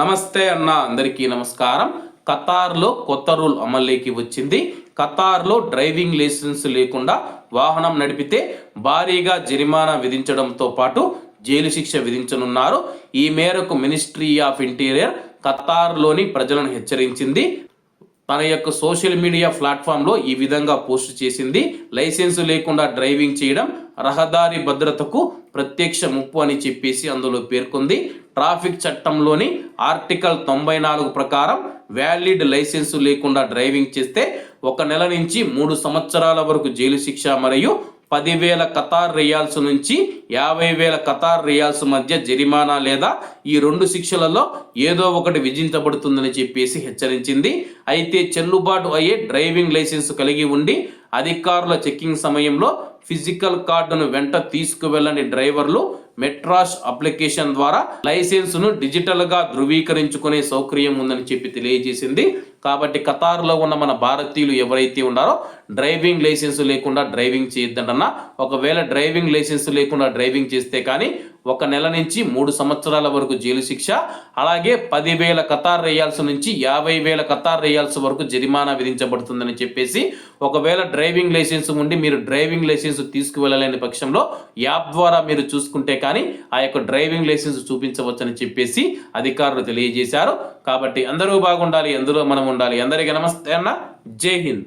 నమస్తే అన్న అందరికీ నమస్కారం. ఖతార్లో కొత్త రూల్ అమల్లోకి వచ్చింది. ఖతార్లో డ్రైవింగ్ లైసెన్స్ లేకుండా వాహనం నడిపితే భారీగా జరిమానా విధించడంతో పాటు జైలు శిక్ష విధించనున్నారు. ఈ మేరకు మినిస్ట్రీ ఆఫ్ ఇంటీరియర్ ఖతార్లోని ప్రజలను హెచ్చరించింది. తన యొక్క సోషల్ మీడియా ప్లాట్ఫామ్లో ఈ విధంగా పోస్ట్ చేసింది. లైసెన్స్ లేకుండా డ్రైవింగ్ చేయడం రహదారి భద్రతకు ప్రత్యక్ష ముప్పు అని చెప్పేసి అందులో పేర్కొంది. ట్రాఫిక్ చట్టంలోని ఆర్టికల్ తొంభై నాలుగు ప్రకారం వ్యాలిడ్ లైసెన్సు లేకుండా డ్రైవింగ్ చేస్తే ఒక నెల నుంచి మూడు సంవత్సరాల వరకు జైలు శిక్ష మరియు పదివేల కతార్ రియాల్స్ నుంచి యాభై వేల కతార్ రియాల్స్ మధ్య జరిమానా లేదా ఈ రెండు శిక్షలలో ఏదో ఒకటి విధించబడుతుందని చెప్పేసి హెచ్చరించింది. అయితే చెల్లుబాటు అయ్యే డ్రైవింగ్ లైసెన్స్ కలిగి ఉండి అధికారుల చెక్కింగ్ సమయంలో ఫిజికల్ కార్డును వెంట తీసుకువెళ్ళని డ్రైవర్లు మెట్రాస్ అప్లికేషన్ ద్వారా లైసెన్స్ను డిజిటల్గా ధృవీకరించుకునే సౌకర్యం ఉందని చెప్పి తెలియజేసింది. కాబట్టి ఖతార్లో ఉన్న మన భారతీయులు ఎవరైతే ఉన్నారో డ్రైవింగ్ లైసెన్స్ లేకుండా డ్రైవింగ్ చేయొద్దంటన్నా ఒకవేళ డ్రైవింగ్ లైసెన్స్ లేకుండా డ్రైవింగ్ చేస్తే కానీ ఒక నెల నుంచి మూడు సంవత్సరాల వరకు జైలు శిక్ష అలాగే పదివేల కతార్ రేయాల్సి నుంచి యాభై వేల కతార్ రేయాల్సి వరకు జరిమానా విధించబడుతుందని చెప్పేసి ఒకవేళ డ్రైవింగ్ లైసెన్స్ ఉండి మీరు డ్రైవింగ్ లైసెన్స్ తీసుకువెళ్ళలేని పక్షంలో యాప్ ద్వారా మీరు చూసుకుంటే కానీ ఆ యొక్క డ్రైవింగ్ లైసెన్స్ చూపించవచ్చని చెప్పేసి అధికారులు తెలియజేశారు. కాబట్టి అందరూ బాగుండాలి ఎందులో మనం ఉండాలి. అందరికీ నమస్తే అన్న. జై హింద్.